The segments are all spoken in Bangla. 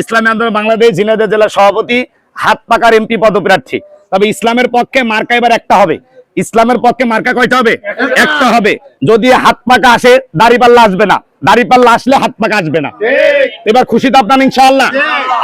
ইসলামী আন্দোলন, বাংলাদেশ ঝিনাইদহ জেলা সভাপতি, হাত পাকার এমপি পদপ্রার্থী। তবে ইসলামের পক্ষে মার্কা এবার একটা হবে। ইসলামের পক্ষে মার্কা কয়টা হবে? একটা হবে। যদি হাত পাকা আসে দাড়িপাল্লা আসবে না। দাড়িপাল্লা আসলে হাত আসবে না। এবার খুশি তো আপনার ইনশাআল্লাহ।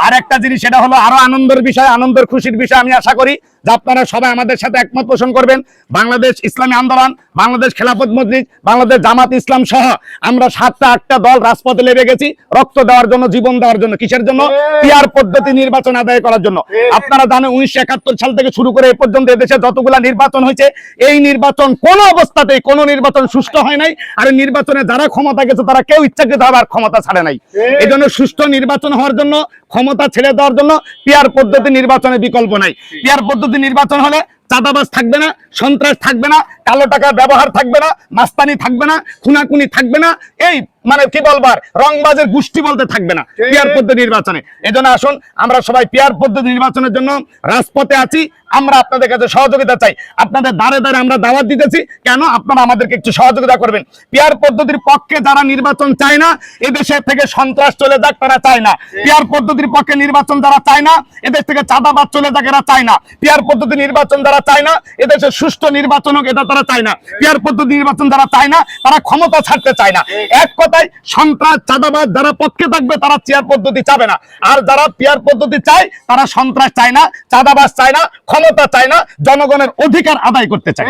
আর একটা জিনিস সেটা হলো আরও আনন্দের বিষয় আনন্দের খুশির বিষয় আমি আশা করি যে আপনারা সবাই আমাদের সাথে একমত পোষণ করবেন। বাংলাদেশ ইসলামী আন্দোলন বাংলাদেশ খেলাফত মজলিস বাংলাদেশ জামাত ইসলাম সহ আমরা সাতটা আটটা দল রাজপথে লেগে গেছি রক্ত দেওয়ার জন্য জীবন দেওয়ার জন্য কিসের জন্য? পিয়ার পদ্ধতি নির্বাচন আদায় করার জন্য। আপনারা জানেন উনিশশো একাত্তর সাল থেকে শুরু করে এই পর্যন্ত এদেশে যতগুলা নির্বাচন হয়েছে এই নির্বাচন কোন অবস্থাতেই কোন নির্বাচন সুষ্ঠু হয় নাই। আর নির্বাচনে যারা ক্ষমতা গেছে তারা কেউ ইচ্ছাকৃত আর ক্ষমতা ছাড়ে নাই। এই জন্য সুষ্ঠু নির্বাচন হওয়ার জন্য ক্ষমতা ছেড়ে দেওয়ার জন্য পিয়ার পদ্ধতি নির্বাচনে বিকল্প নাই। পিয়ার পদ্ধতি নির্বাচন হলে চাঁদাবাজ থাকবে না সন্ত্রাস থাকবে না কালো টাকার ব্যবহার থাকবে না মাস্তানি থাকবে না খুনাকুনি থাকবে না এই মানে কি বলবার রংবাজের গোষ্ঠী বলতে থাকবে না পিয়ার পদ্ধতি নির্বাচনে। এই জন্য আসুন আমরা সবাই পিয়ার পদ্ধতি নির্বাচনের জন্য রাজপথে আছি আমরা আপনাদের কাছে সহযোগিতা চাই। আপনাদের দাঁড়ে দাঁড়ে আমরা দাওয়াত দিতেছি কেন? আপনারা আমাদেরকে একটু সহযোগিতা করবেন। পিয়ার পদ্ধতির পক্ষে যারা নির্বাচন চায় না এদেশে থেকে সন্ত্রাস চলে যাক তারা চায় না। পিয়ার পদ্ধতির পক্ষে নির্বাচন যারা চায় না এদেশ থেকে চাঁদাবাদ চলে যাক এরা চায় না। পিয়ার পদ্ধতি নির্বাচন যারা চায় না এদেশে সুষ্ঠু নির্বাচন হোক, এটা তারা চায় না। পিয়ার পদ্ধতি নির্বাচন যারা চায় না, তারা ক্ষমতা ছাড়তে চায় না। এক কথায়, সন্ত্রাস চাঁদাবাদ যারা পক্ষে থাকবে, তারা চেয়ার পদ্ধতি চাবে না। আর যারা পিয়ার পদ্ধতি চায়, তারা সন্ত্রাস চায় না, চাঁদাবাজ চায় না, ক্ষমতা চায় না, জনগণের অধিকার আদায় করতে চায়।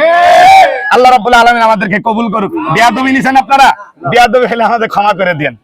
আল্লাহ রাব্বুল আলামিন আমাদেরকে কবুল করুক। বিয়াদবি নিছেন আপনারা? বিয়াদবি হলে আমাদের ক্ষমা করে দেন